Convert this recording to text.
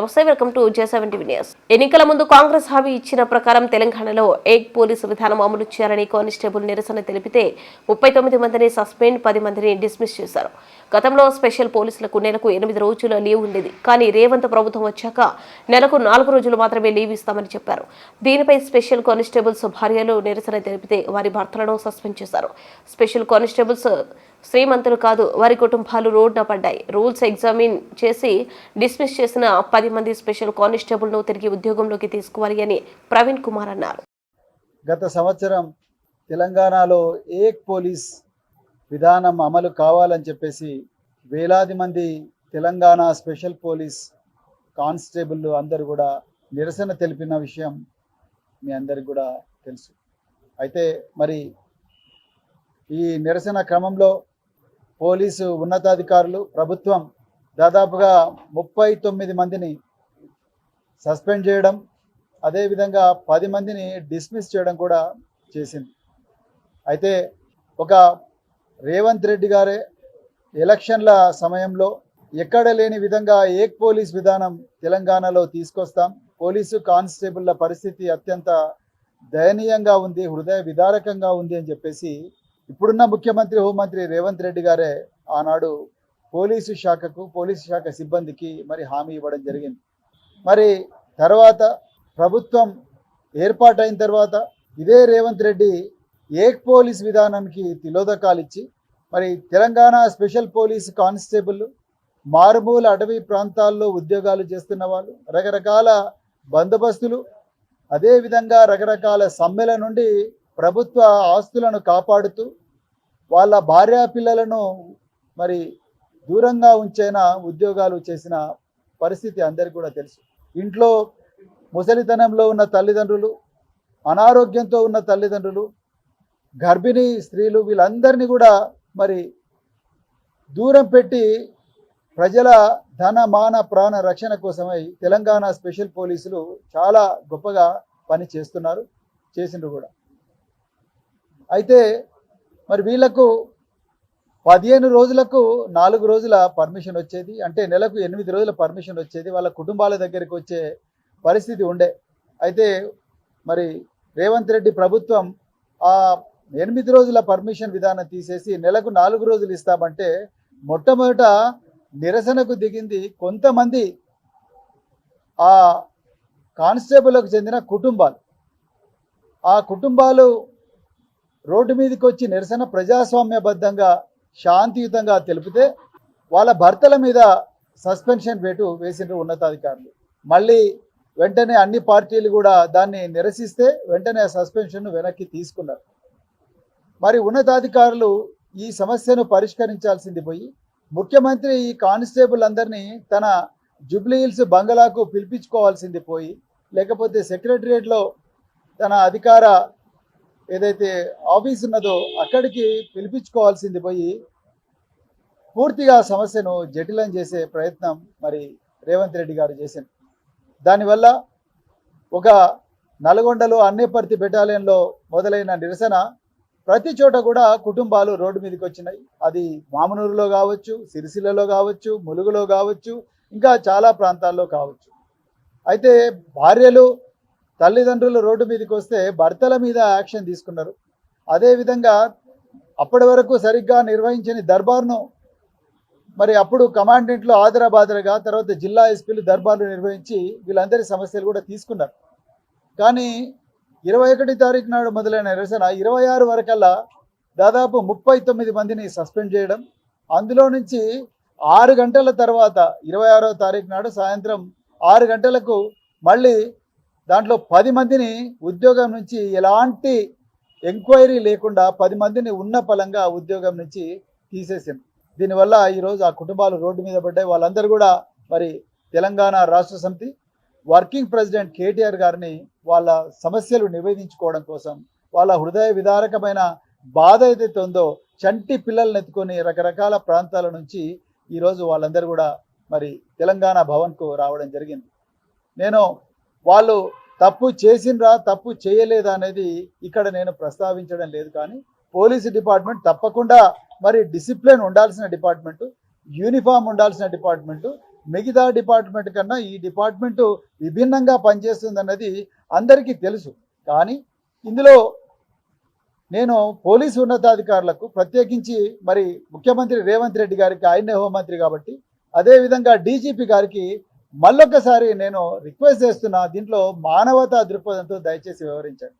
నమస్తే welcome to J news. ఎన్నికల ముందు కాంగ్రెస్ హామీ ఇచ్చిన ప్రకారం తెలంగాణలో ఏక్ పోలీసు విధానం అమలు చేయాలని కానిస్టేబుల్ నిరసన తెలిపితే ముప్పై తొమ్మిది మందిని సస్పెండ్ పది మందిని డిస్మిస్ చేశారు. గతంలో స్పెషల్ పోలీసులకు నెలకు ఎనిమిది రోజుల లీవ్ ఉండేది. కానీ రేవంత్ ప్రభుత్వం వచ్చాక నెలకు నాలుగు రోజులు మాత్రమే లీవ్ ఇస్తామని చెప్పారు. దీనిపై స్పెషల్ కానిస్టేబుల్స్ భార్యలు నిరసన తెలిపితే వారి భర్తలను సస్పెండ్ చేశారు. స్పెషల్ కానిస్టేబుల్స్ శ్రీమంతులు కాదు వారి కుటుంబాలు రోడ్డున పడ్డాయి. రూల్స్ ఎగ్జామిన్ చేసి డిస్మిస్ చేసిన పది మంది స్పెషల్ కానిస్టేబుల్ను తిరిగి ఉద్యోగంలోకి తీసుకోవాలి అని ప్రవీణ్ కుమార్ అన్నారు. గత సంవత్సరం తెలంగాణలో ఏక్ పోలీస్ విధానం అమలు కావాలని చెప్పేసి వేలాది మంది తెలంగాణ స్పెషల్ పోలీస్ కానిస్టేబుల్ అందరూ కూడా నిరసన తెలిపిన విషయం మీ అందరికి కూడా తెలుసు. అయితే మరి ఈ నిరసన క్రమంలో పోలీసు ఉన్నతాధికారులు ప్రభుత్వం దాదాపుగా ముప్పై తొమ్మిది మందిని సస్పెండ్ చేయడం అదేవిధంగా పది మందిని డిస్మిస్ చేయడం కూడా చేసింది. అయితే ఒక రేవంత్ రెడ్డి గారే ఎలక్షన్ల సమయంలో ఎక్కడ లేని విధంగా ఏక్ పోలీస్ విధానం తెలంగాణలో తీసుకొస్తాం. పోలీసు కానిస్టేబుల్ల పరిస్థితి అత్యంత దయనీయంగా ఉంది హృదయ విదారకంగా ఉంది అని చెప్పేసి ఇప్పుడున్న ముఖ్యమంత్రి హోంమంత్రి రేవంత్ రెడ్డి గారే ఆనాడు పోలీసు శాఖకు పోలీసు శాఖ సిబ్బందికి మరి హామీ ఇవ్వడం జరిగింది. మరి తర్వాత ప్రభుత్వం ఏర్పాటైన తర్వాత ఇదే రేవంత్ రెడ్డి ఏక్ పోలీస్ విధానానికి తిలోదకాలు ఇచ్చి మరి తెలంగాణ స్పెషల్ పోలీస్ కానిస్టేబుల్ మారుమూల అటవీ ప్రాంతాల్లో ఉద్యోగాలు చేస్తున్న వాళ్ళు రకరకాల బందోబస్తులు అదేవిధంగా రకరకాల సమ్మెల నుండి ప్రభుత్వ ఆస్తులను కాపాడుతూ వాళ్ళ భార్యా పిల్లలను మరి దూరంగా ఉంచైన ఉద్యోగాలు చేసిన పరిస్థితి అందరికీ కూడా తెలుసు. ఇంట్లో ముసలితనంలో ఉన్న తల్లిదండ్రులు అనారోగ్యంతో ఉన్న తల్లిదండ్రులు గర్భిణీ స్త్రీలు వీళ్ళందరినీ కూడా మరి దూరం పెట్టి ప్రజల ధన మాన ప్రాణ రక్షణ కోసమై తెలంగాణ స్పెషల్ పోలీసులు చాలా గొప్పగా పని చేస్తున్నారు చేసిండ్రు కూడా. అయితే మరి వీళ్ళకు పదిహేను రోజులకు నాలుగు రోజుల పర్మిషన్ వచ్చేది. అంటే నెలకు ఎనిమిది రోజుల పర్మిషన్ వచ్చేది. వాళ్ళ కుటుంబాల దగ్గరికి వచ్చే పరిస్థితి ఉండే. అయితే మరి రేవంత్ రెడ్డి ప్రభుత్వం ఆ ఎనిమిది రోజుల పర్మిషన్ విధానం తీసేసి నెలకు నాలుగు రోజులు ఇస్తామంటే మొట్టమొదట నిరసనకు దిగింది కొంతమంది ఆ కానిస్టేబుల్కు చెందిన కుటుంబాలు. ఆ కుటుంబాలు రోడ్డు మీదకి వచ్చి నిరసన ప్రజాస్వామ్యబద్ధంగా శాంతియుతంగా తెలిపితే వాళ్ళ భర్తల మీద సస్పెన్షన్ వేటు వేసిన ఉన్నతాధికారులు. మళ్ళీ వెంటనే అన్ని పార్టీలు కూడా దాన్ని నిరసిస్తే వెంటనే సస్పెన్షన్ను సస్పెన్షన్ వెనక్కి తీసుకున్నారు. మరి ఉన్నతాధికారులు ఈ సమస్యను పరిష్కరించాల్సింది పోయి ముఖ్యమంత్రి ఈ కానిస్టేబుల్ అందరినీ తన జూబ్లీ హిల్స్ బంగళాకు పిలిపించుకోవాల్సింది పోయి లేకపోతే సెక్రటరియట్లో తన అధికార ఏదైతే ఆఫీస్ ఉన్నదో అక్కడికి పిలిపించుకోవాల్సింది పోయి పూర్తిగా సమస్యను జటిలం చేసే ప్రయత్నం మరి రేవంత్ రెడ్డి గారు చేశారు. దానివల్ల ఒక నల్గొండలో అన్నేపర్తి బెటాలియన్లో మొదలైన నిరసన ప్రతి చోట కూడా కుటుంబాలు రోడ్డు మీదకి వచ్చినాయి. అది మామనూరులో కావచ్చు సిరిసిల్లలో కావచ్చు ములుగులో కావచ్చు ఇంకా చాలా ప్రాంతాల్లో కావచ్చు. అయితే భార్యలు తల్లిదండ్రులు రోడ్డు మీదకి వస్తే భర్తల మీద యాక్షన్ తీసుకున్నారు. అదేవిధంగా అప్పటి వరకు సరిగ్గా నిర్వహించని దర్బార్ను మరి అప్పుడు కమాండెంట్లు ఆదరాబాదరగా తర్వాత జిల్లా ఎస్పీలు దర్బార్లు నిర్వహించి వీళ్ళందరి సమస్యలు కూడా తీసుకున్నారు. కానీ ఇరవై ఒకటి తారీఖు నాడు మొదలైన నిరసన ఇరవై ఆరు వరకల్లా దాదాపు ముప్పై తొమ్మిది మందిని సస్పెండ్ చేయడం అందులో నుంచి ఆరు గంటల తర్వాత ఇరవై ఆరో తారీఖు నాడు సాయంత్రం ఆరు గంటలకు మళ్ళీ దాంట్లో పది మందిని ఉద్యోగం నుంచి ఎలాంటి ఎంక్వైరీ లేకుండా పది మందిని ఉన్న ఫలంగా ఉద్యోగం నుంచి తీసేసింది. దీనివల్ల ఈరోజు ఆ కుటుంబాలు రోడ్డు మీద పడ్డాయి. వాళ్ళందరూ కూడా మరి తెలంగాణ రాష్ట్ర సమితి వర్కింగ్ ప్రెసిడెంట్ కేటీఆర్ గారిని వాళ్ళ సమస్యలు నివేదించుకోవడం కోసం వాళ్ళ హృదయ విదారకమైన బాధ ఏదైతే ఉందో చంటి పిల్లల్ని ఎత్తుకొని రకరకాల ప్రాంతాల నుంచి ఈరోజు వాళ్ళందరూ కూడా మరి తెలంగాణ భవన్కు రావడం జరిగింది. నేను వాళ్ళు తప్పు చేసిండ్రా తప్పు చేయలేదా అనేది ఇక్కడ నేను ప్రస్తావించడం లేదు కానీ పోలీసు డిపార్ట్మెంట్ తప్పకుండా మరి డిసిప్లిన్ ఉండాల్సిన డిపార్ట్మెంటు యూనిఫామ్ ఉండాల్సిన డిపార్ట్మెంటు మిగతా డిపార్ట్మెంట్ కన్నా ఈ డిపార్ట్మెంటు విభిన్నంగా పనిచేస్తుందన్నది అందరికీ తెలుసు. కానీ ఇందులో నేను పోలీసు ఉన్నతాధికారులకు ప్రత్యేకించి మరి ముఖ్యమంత్రి రేవంత్ రెడ్డి గారికి ఆయనే హోంమంత్రి కాబట్టి అదేవిధంగా డీజీపీ గారికి మళ్ళొక్కసారి నేను రిక్వెస్ట్ చేస్తున్నా దీంట్లో మానవతా దృక్పథంతో దయచేసి వివరించండి.